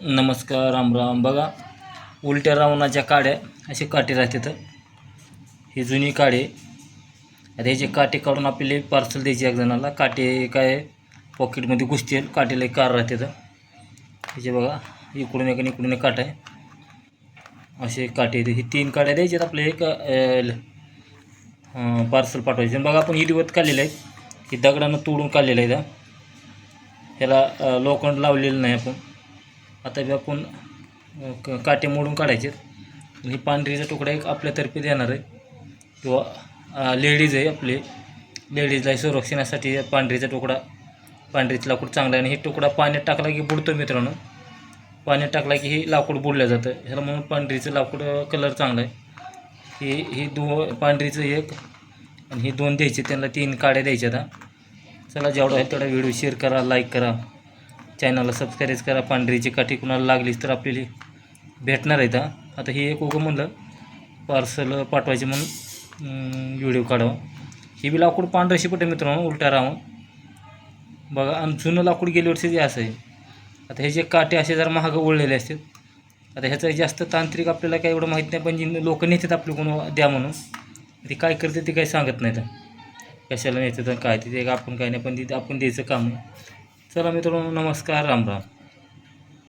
नमस्कार राम राम. बघा उलट्या रावणाच्या काड्या असे काटे राहतात. ही जुनी काडे. आता ह्याचे काटे काढून आपल्याला पार्सल द्यायचे एक जणाला. काटे काय पॉकेटमध्ये घुसतील काटेला एक कार राहतात. ह्याचे बघा इकडून एक आणि इकडून एक काट आहे. असे काटे आहेत. हे तीन काड्या द्यायच्यात आपले एक पार्सल पाठवायचे. आणि बघा आपण ही काढलेलं आहे हे दगडानं तोडून काढलेलं आहे ह्याला लोखंड लावलेलं नाही आपण. आता बी आपण क- काटे मोडून काढायचे. आणि पांढरीचा तुकडा एक आपल्यातर्फे देणार आहे. किंवा लेडीज आहे आपले. लेडीजला संरक्षणासाठी पांढरीचा तुकडा पांढरीचं लाकूड चांगलं आहे. आणि हे तुकडा पाण्यात टाकला की बुडतो मित्रांनो. पाण्यात टाकला की हे लाकूड बुडलं जातं. ह्याला म्हणून पांढरीचं लाकूड कलर चांगला आहे. ही हे दो पांढरीचं एक. आणि हे दोन द्यायचे. त्यांना तीन काड्या द्यायच्या आता. चला जेवढा आहे तेवढा व्हिडिओ शेअर करा लाईक करा. चॅनलला सबस्क्राईब करा. पांढरीची काठी कुणाला लागलीच तर आपल्याला भेटणार आहेत तर आता हे एक उगं म्हणलं पार्सल पाठवायचे म्हणून व्हिडिओ काढावा. हे बी लाकूड पांढरं शिपटे मित्रांनो उलटा राहून. बघा आणि जुनं लाकूड गेल्या वर्षी जे असं आहे. आता हे जे काटे असे जर महाग ओढलेले असतात आता ह्याचं जास्त तांत्रिक आपल्याला काही एवढं माहीत नाही पण जी लोक नेतात आपले कोण द्या म्हणून ते काय करते ते काही सांगत नाहीत. कशाला नेतात आणि काय ते ते आपण काय नाही पण ते आपण द्यायचं काम आहे. चला मित्रांनो नमस्कार राम राम.